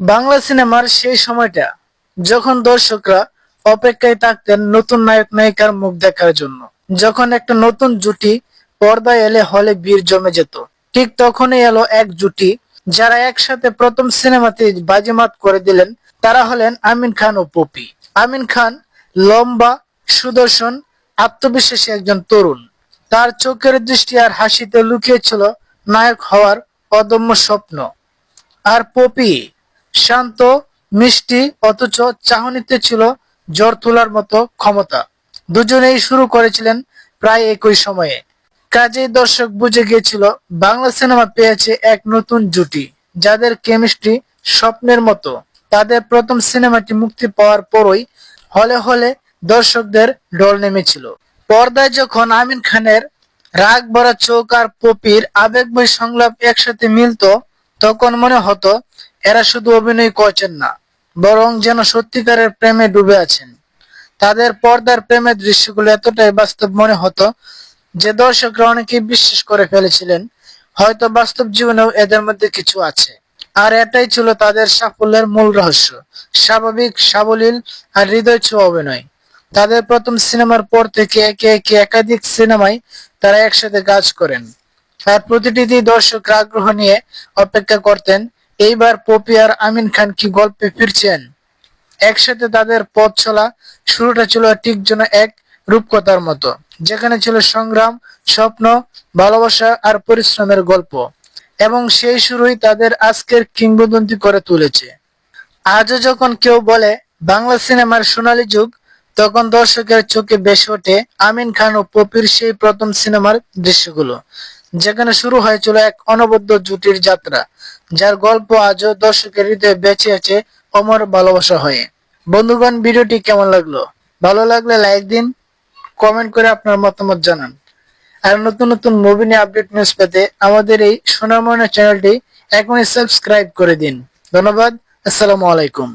বাংলা সিনেমার সেই সময়টা, যখন দর্শকরা অপেক্ষায় থাকতেন নতুন নায়ক নায়িকার মুখ দেখার জন্য। যখন একটা নতুন জুটি পর্দায় এলে হলে বীর জমে যেত। ঠিক তখনই এলো এক জুটি, যারা একসাথে প্রথম সিনেমাতে বাজিমাত করে দিলেন, তারা হলেন আমিন খান ও পপি। আমিন খান লম্বা, সুদর্শন, আত্মবিশ্বাসী একজন তরুণ। তার চোখের দৃষ্টি আর হাসিতে লুকিয়েছিল নায়ক হওয়ার অদম্য স্বপ্ন। আর পপি শান্ত, মিষ্টি, অথচ চাহনিতে ছিল জ্বর তোলার মতো ক্ষমতা। দুজনেই শুরু করেছিলেন প্রায় একই সময়ে। কাজেই দর্শক বুঝে গিয়েছিল, বাংলা সিনেমা পেয়েছে এক নতুন জুটি, যাদের কেমিস্ট্রি স্বপ্নের মতো। তাদের প্রথম সিনেমাটি মুক্তি পাওয়ার পরই হলে হলে দর্শকদের ডল নেমেছিল। পর্দায় যখন আমিন খানের রাগ ভরা চোখ আর পপির আবেগময় সংলাপ একসাথে মিলতো, তখন মনে হতো এরা শুধু অভিনয় করছেন না, বরং যেন সত্যিকারের প্রেমে ডুবে আছেন। তাদের পর্দার প্রেমের দৃশ্যগুলো এতটাই বাস্তব মনে হতো যে দর্শকরা অনেকেই বিশ্বাস করে ফেলেছিলেন, হয়তো বাস্তব জীবনেও এদের মধ্যে কিছু আছে। আর এটাই ছিল তাদের সাফল্যের মূল রহস্য, স্বাভাবিক, সাবলীল আর হৃদয় ছোঁয়া অভিনয়। তাদের প্রথম সিনেমার পর থেকে একে একে একাধিক সিনেমায় তারা একসাথে কাজ করেন। আর প্রতিটিতেই দর্শকরা আগ্রহ নিয়ে অপেক্ষা করতেন এইবার পপি আর আমিন খান কি গল্পে ফিরছেন? একসাথে তাদের পথ চলা শুরুটা ছিল ঠিক যেন এক রূপকথার মতো, যেখানে ছিল সংগ্রাম, স্বপ্ন, ভালোবাসা আর পরিশ্রমের গল্প, এবং সেই শুরুই তাদের আজকের কিংবদন্তি করে তুলেছে। আজও যখন কেউ বলে বাংলা সিনেমার সোনালী যুগ, তখন দর্শকের চোখে বেশ ওঠে আমিন খান ও পপির সেই প্রথম সিনেমার দৃশ্যগুলো। যেখানে শুরু হয়েছিল এক অনবদ্য জুটির যাত্রা, যার গল্প আজও দর্শকের হৃদয়ে বেঁচে আছে অমর ভালোবাসা হয়ে। বন্ধুগণ, ভিডিওটি কেমন লাগল? ভালো লাগলে লাইক দিন, কমেন্ট করে আপনার মতামত জানান। আর নতুন নতুন মুভি নিয়ে আপডেট নিউজ পেতে আমাদের এই সোনাময়না চ্যানেলটি এখনই সাবস্ক্রাইব করে দিন। ধন্যবাদ, আসসালামু আলাইকুম।